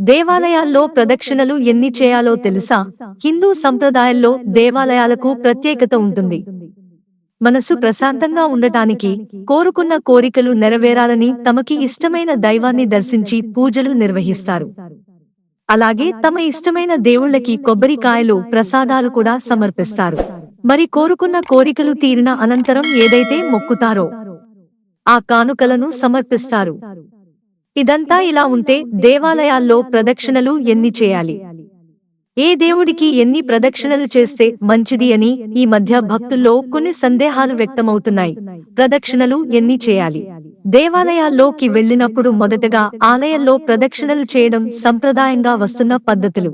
దేవాలయాల్లో ప్రదక్షిణలు ఎన్ని చేయాలో తెలుసా? హిందూ సంప్రదాయాల్లో దేవాలయాలకు ప్రత్యేకత ఉంటుంది. మనసు ప్రశాంతంగా ఉండటానికి కోరుకున్న కోరికలు నెరవేరాలని తమకి ఇష్టమైన దైవాన్ని దర్శించి పూజలు నిర్వహిస్తారు. అలాగే తమ ఇష్టమైన దేవుళ్ళకి కొబ్బరికాయలు ప్రసాదాలు కూడా సమర్పిస్తారు. మరి కోరుకున్న కోరికలు తీరిన అనంతరం ఏదైతే మొక్కుతారో ఆ కానుకలను సమర్పిస్తారు. ఇదంతా ఇలా ఉంటే దేవాలయాల్లో ప్రదక్షిణలు ఎన్ని చేయాలి? ఏ దేవుడికి ఎన్ని ప్రదక్షిణలు చేస్తే మంచిది అని ఈ మధ్య భక్తుల్లో కొన్ని సందేహాలు వ్యక్తమవుతున్నాయి. ప్రదక్షిణలు ఎన్ని చేయాలి? దేవాలయాల్లోకి వెళ్ళినప్పుడు మొదటగా ఆలయంలో ప్రదక్షిణలు చేయడం సంప్రదాయంగా వస్తున్న పద్ధతులు.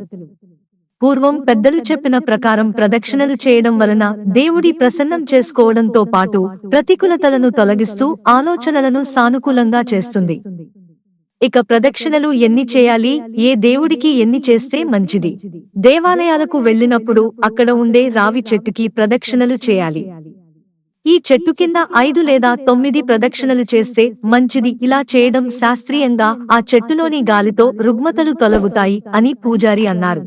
పూర్వం పెద్దలు చెప్పిన ప్రకారం ప్రదక్షిణలు చేయడం వలన దేవుడి ప్రసన్నం చేసుకోవడంతో పాటు ప్రతికూలతలను తొలగిస్తూ ఆలోచనలను సానుకూలంగా చేస్తుంది. ఇక ప్రదక్షిణలు ఎన్ని చేయాలి? ఏ దేవుడికి ఎన్ని చేస్తే మంచిది? దేవాలయాలకు వెళ్ళినప్పుడు అక్కడ ఉండే రావి చెట్టుకి ప్రదక్షిణలు చేయాలి. ఈ చెట్టు కింద ఐదు లేదా తొమ్మిది ప్రదక్షిణలు చేస్తే మంచిది. ఇలా చేయడం శాస్త్రీయంగా ఆ చెట్టులోని గాలితో రుగ్మతలు తొలగుతాయి అని పూజారి అన్నారు.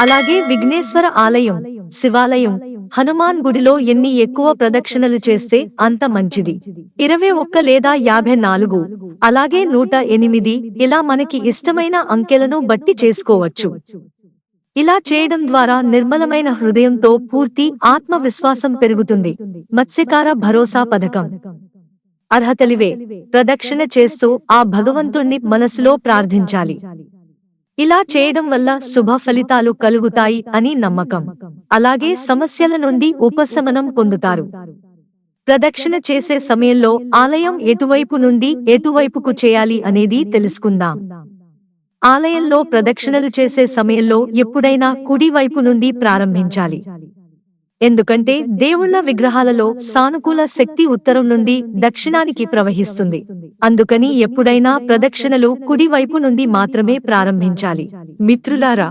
అలాగే విఘ్నేశ్వర ఆలయం శివాలయం హనుమాన్ గుడిలో ఎన్ని ఎక్కువ ప్రదక్షిణలు చేస్తే అంత మంచిది. ఇరవై ఒక్క లేదా యాభై నాలుగు అలాగే నూట ఎనిమిది ఇలా మనకి ఇష్టమైన అంకెలను బట్టి చేసుకోవచ్చు. ఇలా చేయడం ద్వారా నిర్మలమైన హృదయంతో పూర్తి ఆత్మవిశ్వాసం పెరుగుతుంది. మత్స్యకార భరోసా పథకం. అర్హతలివే. ప్రదక్షిణ చేస్తూ ఆ భగవంతుణ్ణి మనసులో ప్రార్థించాలి. ఇలా చేయడం వల్ల శుభ ఫలితాలు కలుగుతాయి అని నమ్మకం. అలాగే సమస్యల నుండి ఉపశమనం పొందుతారు. ప్రదక్షిణ చేసే సమయంలో ఆలయం ఎటువైపు నుండి ఎటువైపుకు చేయాలి అనేది తెలుసుకుందాం. ఆలయంలో ప్రదక్షిణలు చేసే సమయంలో ఎప్పుడైనా కుడివైపు నుండి ప్రారంభించాలి. ఎందుకంటే దేవుళ్ళ విగ్రహాలలో సానుకూల శక్తి ఉత్తరం నుండి దక్షిణానికి ప్రవహిస్తుంది. అందుకని ఎప్పుడైనా ప్రదక్షిణలు కుడివైపు నుండి మాత్రమే ప్రారంభించాలి. మిత్రులారా